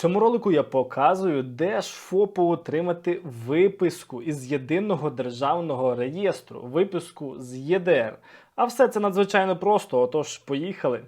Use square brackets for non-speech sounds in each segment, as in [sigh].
цьому ролику я показую, де ж ФОПу отримати виписку із єдиного державного реєстру, виписку з ЄДР. А все це надзвичайно просто, отож, поїхали.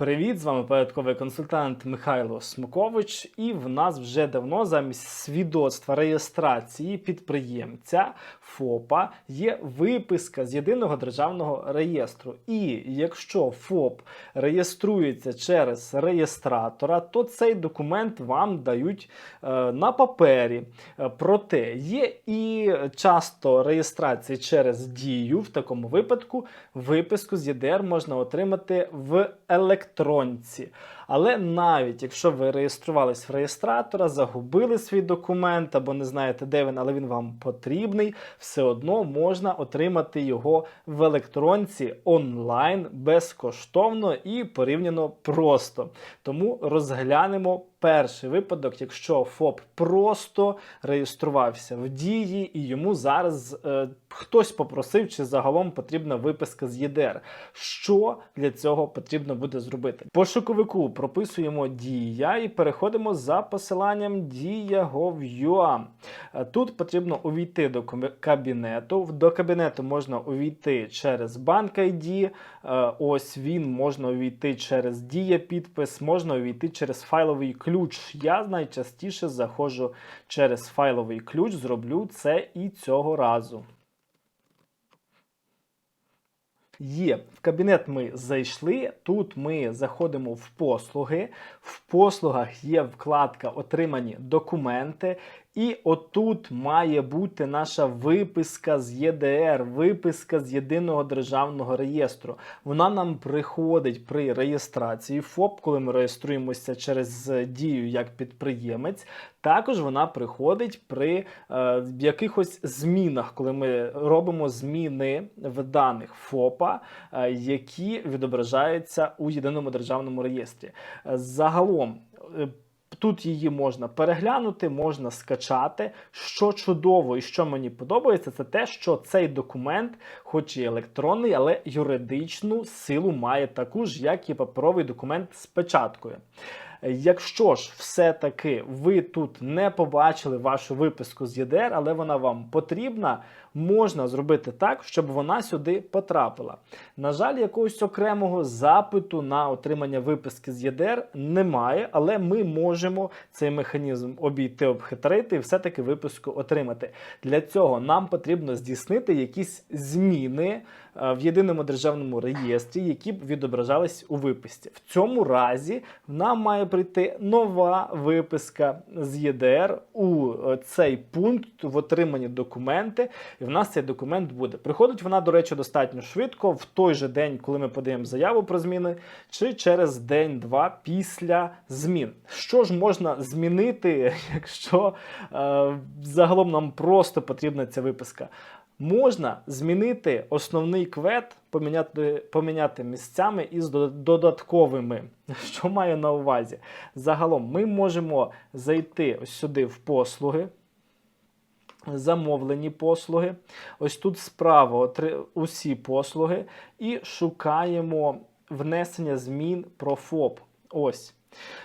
Привіт, з вами порядковий консультант Михайло Смукович, і в нас вже давно замість свідоцтва реєстрації підприємця ФОПа є виписка з єдиного державного реєстру. І якщо ФОП реєструється через реєстратора, то цей документ вам дають е, на папері. Е, Проте є і часто реєстрації через дію. В такому випадку виписку з ЄДР можна отримати в електронці. Але навіть якщо ви реєструвались в реєстратора, загубили свій документ або не знаєте, де він, але він вам потрібний, все одно можна отримати його в електронці онлайн безкоштовно і порівняно просто. Тому розглянемо перший випадок, якщо ФОП просто реєструвався в дії і йому зараз е, хтось попросив, чи загалом потрібна виписка з ЄДР. Що для цього потрібно буде зробити? Пошуковику прописуємо дія і переходимо за посиланням дія.gov.ua. Е, Тут потрібно увійти до кабінету. До кабінету можна увійти через банк ID, е, ось він можна увійти через дія підпис, можна увійти через файловий ключ. Я найчастіше заходжу через файловий ключ, зроблю це і цього разу. Є в кабінет ми зайшли. Тут ми заходимо в послуги. В послугах є вкладка Отримані документи. І отут має бути наша виписка з ЄДР, виписка з єдиного державного реєстру. Вона нам приходить при реєстрації ФОП, коли ми реєструємося через е, дію як підприємець. Також вона приходить при е, якихось змінах, коли ми робимо зміни в даних ФОПа, е, які відображаються у єдиному державному реєстрі. Е, Загалом. Тут її можна переглянути, можна скачати. Що чудово і що мені подобається, це те, що цей документ, хоч і електронний, але юридичну силу має таку ж, як і паперовий документ з печаткою. Якщо ж все-таки ви тут не побачили вашу виписку з ЄДР, але вона вам потрібна, можна зробити так, щоб вона сюди потрапила. На жаль, якогось окремого запиту на отримання виписки з ЄДР немає, але ми можемо цей механізм обійти, обхитрити і все-таки виписку отримати. Для цього нам потрібно здійснити якісь зміни е, в єдиному державному реєстрі, які б відображались у виписці. В цьому разі нам має прийти нова виписка з ЄДР у е, цей пункт в отримані документи, і в нас цей документ буде. Приходить вона, до речі, достатньо швидко в той же день, коли ми подаємо заяву про зміни, чи через день-два після змін. Що ж можна змінити, [laughs] якщо е, загалом нам просто потрібна ця виписка? Можна змінити основний квет, поміняти, поміняти місцями із додатковими. [laughs] Що маю на увазі? Загалом ми можемо зайти ось сюди в послуги, замовлені послуги. Ось тут справа усі послуги, і шукаємо внесення змін про ФОП. Ось.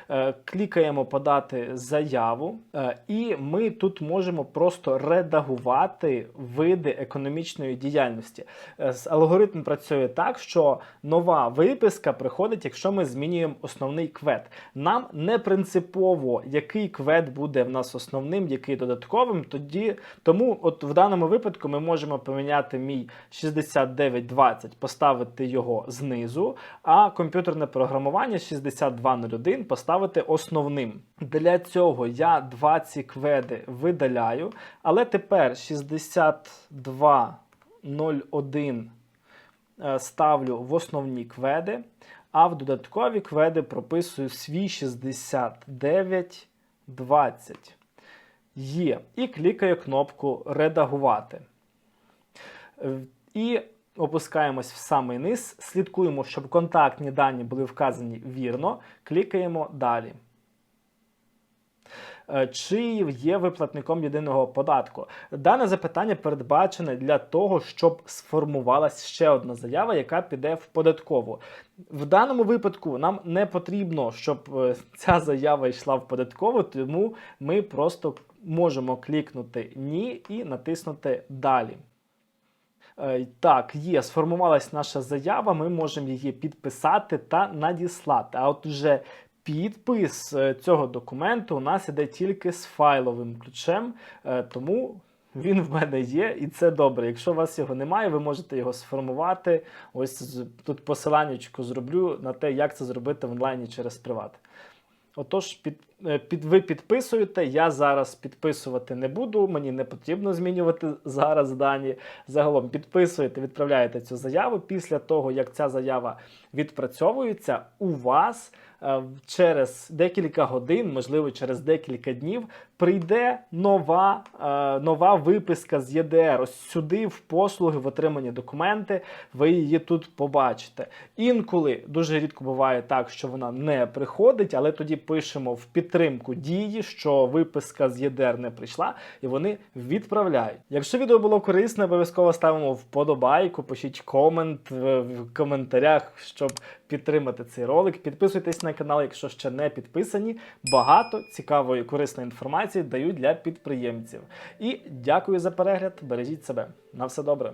Е, Клікаємо подати заяву, е, і ми тут можемо просто редагувати види економічної діяльності. Е, Алгоритм працює так, що нова виписка приходить, якщо ми змінюємо основний квет. Нам не принципово, який квет буде в нас основним, який додатковим. Тоді тому, от в даному випадку, ми можемо поміняти мій 6920, поставити його знизу, а комп'ютерне програмування 6201 поставити основним. Для цього я два ці кведи видаляю, але тепер 6201 е, ставлю в основні кведи, а в додаткові кведи прописую свій 6920. Є. І клікаю кнопку Редагувати. Е, І опускаємось в самий низ, слідкуємо, щоб контактні дані були вказані вірно, клікаємо далі. е, чи є ви платником єдиного податку. Дане запитання передбачене для того, щоб сформувалась ще одна заява, яка піде в податкову. В даному випадку нам не потрібно, щоб е, ця заява йшла в податкову, тому ми просто можемо клікнути ні і натиснути далі. Е, Так, є, сформувалась наша заява, ми можемо її підписати та надіслати. А от уже підпис е, цього документу у нас іде тільки з файловим ключем, е, тому він в мене є, і це добре. Якщо у вас його немає, ви можете його сформувати. Ось тут посиланнячко зроблю на те, як це зробити в онлайні через приват. Отож, під, під, ви підписуєте. Я зараз підписувати не буду. Мені не потрібно змінювати зараз дані. Загалом підписуєте, відправляєте цю заяву. Після того, як ця заява відпрацьовується, у вас е, через декілька годин, можливо, через декілька днів, прийде нова, е, нова виписка з ЄДР. Ось сюди, в послуги, в отримані документи, ви її тут побачите. Інколи дуже рідко буває так, що вона не приходить, але тоді пишемо в підтримку дії, що виписка з ЄДР не прийшла, і вони відправляють. Якщо відео було корисне, обов'язково ставимо вподобайку, пишіть комент в, в коментарях, щоб підтримати цей ролик. Підписуйтесь на канал, якщо ще не підписані. Багато цікавої корисної інформації даю для підприємців. І дякую за перегляд. Бережіть себе. На все добре.